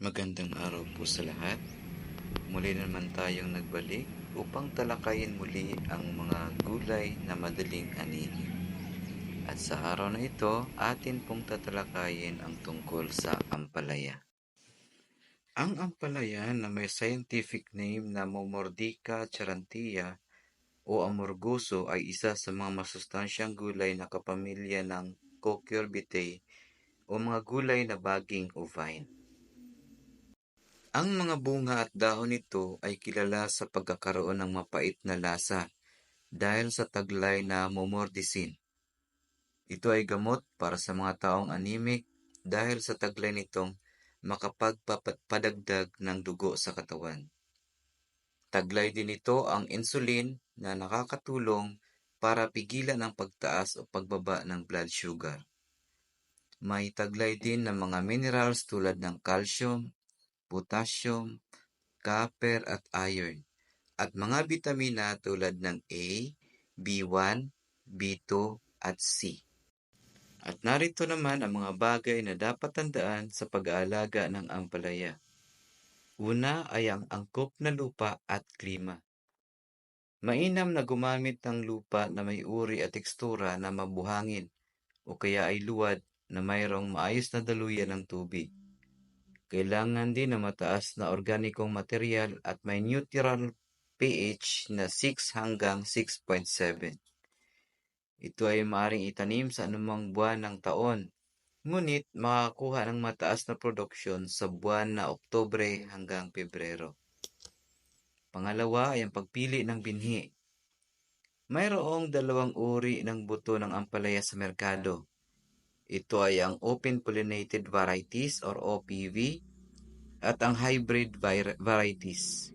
Magandang araw po sa lahat. Muli naman tayong nagbalik upang talakayin muli ang mga gulay na madaling anihin. At sa araw na ito, atin pong tatalakayin ang tungkol sa ampalaya. Ang ampalaya na may scientific name na Momordica charantia o amorgoso ay isa sa mga masustansyang gulay na kapamilya ng Cucurbitaceae o mga gulay na baging o vine. Ang mga bunga at dahon nito ay kilala sa pagkakaroon ng mapait na lasa dahil sa taglay na momorticin. Ito ay gamot para sa mga taong anemic dahil sa taglay nitong makapagpadagdag ng dugo sa katawan. Taglay din ito ang insulin na nakakatulong para pigilan ang pagtaas o pagbaba ng blood sugar. May taglay din ng mga minerals tulad ng calcium, potassium, copper at iron, at mga bitamina tulad ng A, B1, B2 at C. At narito naman ang mga bagay na dapat tandaan sa pag-aalaga ng ampalaya. Una ay ang angkop na lupa at klima. Mainam na gumamit ng lupa na may uri at tekstura na mabuhangin o kaya ay luwad na mayroong maayos na daluyan ng tubig. Kailangan din na mataas na organikong material at may neutral pH na 6 hanggang 6.7. Ito ay maaaring itanim sa anumang buwan ng taon, ngunit makakuha ng mataas na produksyon sa buwan na Oktobre hanggang Pebrero. Pangalawa ay ang pagpili ng binhi. Mayroong dalawang uri ng buto ng ampalaya sa merkado. Ito ay ang open pollinated varieties or OPV at ang hybrid varieties.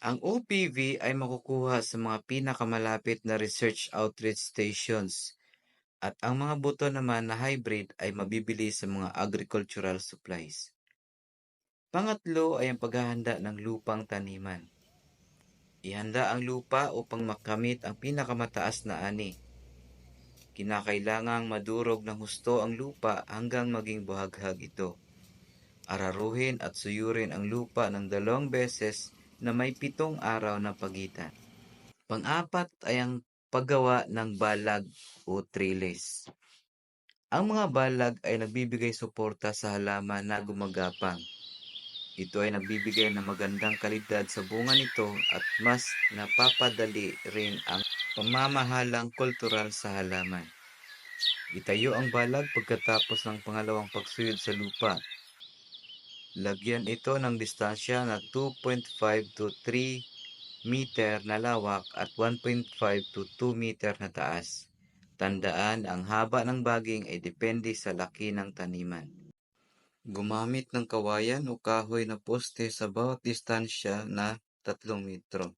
Ang OPV ay makukuha sa mga pinakamalapit na research outreach stations at ang mga buto naman na hybrid ay mabibili sa mga agricultural supplies. Pangatlo ay ang paghahanda ng lupang taniman. Ihanda ang lupa upang makamit ang pinakamataas na ani. Kinakailangang madurog ng husto ang lupa hanggang maging buhaghag ito. Araruhin at suyurin ang lupa ng dalawang beses na may pitong araw na pagitan. Pang-apat ay ang paggawa ng balag o trellis. Ang mga balag ay nagbibigay suporta sa halaman na gumagapang. Ito ay nagbibigay ng magandang kalidad sa bunga nito at mas napapadali rin ang pamamahalang kultural sa halaman. Itayo ang balag pagkatapos ng pangalawang pagsuyod sa lupa. Lagyan ito ng distansya na 2.5 to 3 meter na lawak at 1.5 to 2 meter na taas. Tandaan, ang haba ng baging ay depende sa laki ng taniman. Gumamit ng kawayan o kahoy na poste sa bawat distansya na 3 metro.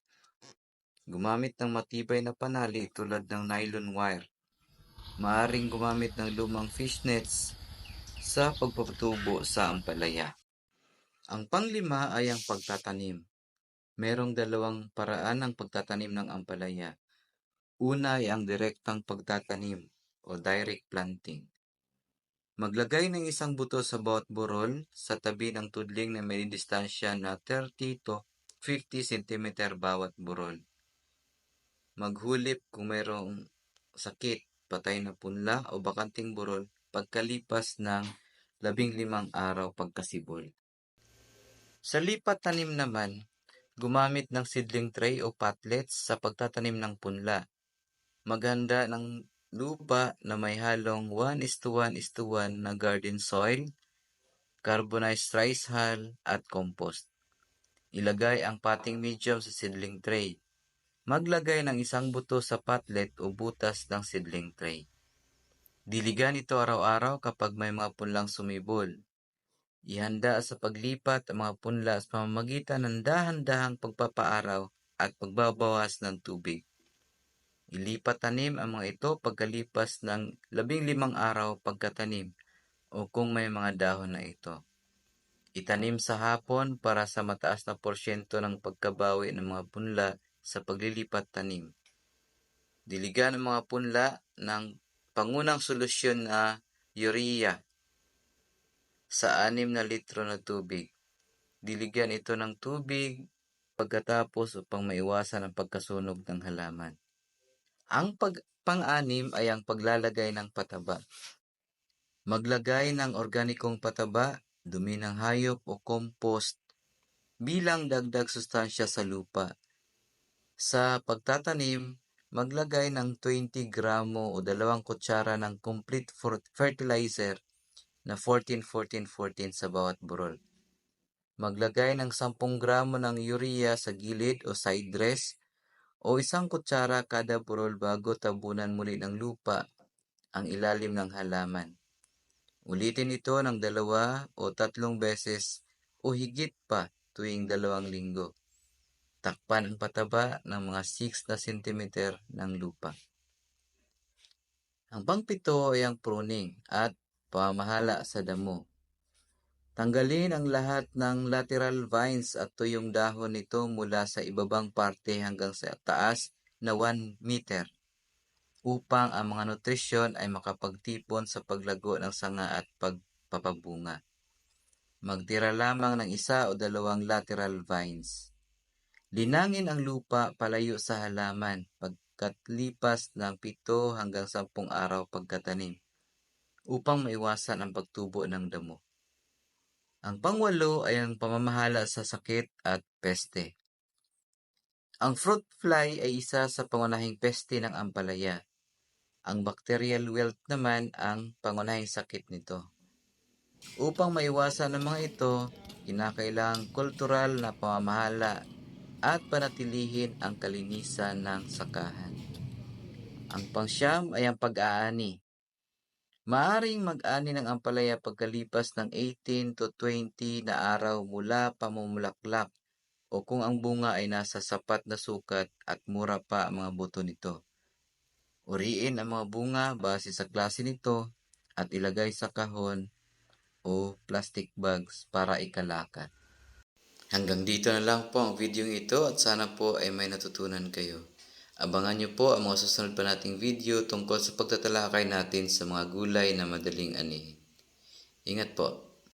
Gumamit ng matibay na panali tulad ng nylon wire. Maaring gumamit ng lumang fishnets sa pagpapatubo sa ampalaya. Ang panglima ay ang pagtatanim. Merong dalawang paraan ng pagtatanim ng ampalaya. Una ay ang direktang pagtatanim o direct planting. Maglagay ng isang buto sa bawat burol sa tabi ng tudling na may distansya na 30 to 50 cm bawat burol. Maghulip kung mayroong sakit, patay na punla o bakanting burol pagkalipas ng labing limang araw pagkasibol. Sa lipat tanim naman, gumamit ng seedling tray o patlets sa pagtatanim ng punla. Maganda ng lupa na may halong 1 is to 1 is to 1 na garden soil, carbonized rice hull at compost. Ilagay ang potting medium sa seedling tray. Maglagay ng isang buto sa patlet o butas ng seedling tray. Diligan ito araw-araw kapag may mga punlang sumibol. Ihanda sa paglipat ang mga punla sa pamamagitan ng dahan-dahang pagpapaaraw at pagbabawas ng tubig. Ilipat tanim ang mga ito pagkalipas ng labing limang araw pagkatanim o kung may mga dahon na ito. Itanim sa hapon para sa mataas na porsyento ng pagkabawi ng mga punla sa paglilipat tanim. Diligan ang mga punla ng pangunang solusyon na urea. sa 6 na litro na tubig. Diligyan ito ng tubig pagkatapos upang maiwasan ang pagkasunog ng halaman. Ang pag pang-anim ay ang paglalagay ng pataba. Maglagay ng organikong pataba, dumi ng hayop o compost bilang dagdag sustansya sa lupa. Sa pagtatanim, maglagay ng 20 gramo o 2 kutsara ng complete fer- fertilizer na 14-14-14 sa bawat burol. Maglagay ng 10 gramo ng urea sa gilid o side dress o isang kutsara kada burol bago tabunan muli ng lupa ang ilalim ng halaman. Ulitin ito ng dalawa o tatlong beses o higit pa tuwing dalawang linggo. Takpan ang pataba ng mga 6 na sentimeter ng lupa. Ang pangpito ay ang pruning at pamamahala sa damo. Tanggalin ang lahat ng lateral vines at tuyong dahon nito mula sa ibabang parte hanggang sa taas na 1 meter upang ang mga nutrisyon ay makapagtipon sa paglago ng sanga at pagpapabunga. Magtira lamang ng isa o dalawang lateral vines. Linangin ang lupa palayo sa halaman pagkatlipas ng 7 hanggang 10 araw pagkatanim upang maiwasan ang pagtubo ng damo. Ang pangwalo ay ang pamamahala sa sakit at peste. Ang fruit fly ay isa sa pangunahing peste ng ampalaya. Ang bacterial wilt naman ang pangunahing sakit nito. Upang maiwasan ang mga ito, kinakailangang kultural na pamamahala at panatilihin ang kalinisan ng sakahan. Ang pangsyam ay ang pag-aani. Maaring mag-ani ng ampalaya pagkalipas ng 18 to 20 na araw mula pamumulaklak o kung ang bunga ay nasa sapat na sukat at mura pa ang mga buto nito. Uriin ang mga bunga base sa klase nito at ilagay sa kahon o plastic bags para ikalakat. Hanggang dito na lang po ang video ito at sana po ay may natutunan kayo. Abangan niyo po ang mga susunod pa nating video tungkol sa pagtatalakay natin sa mga gulay na madaling anihin. Ingat po!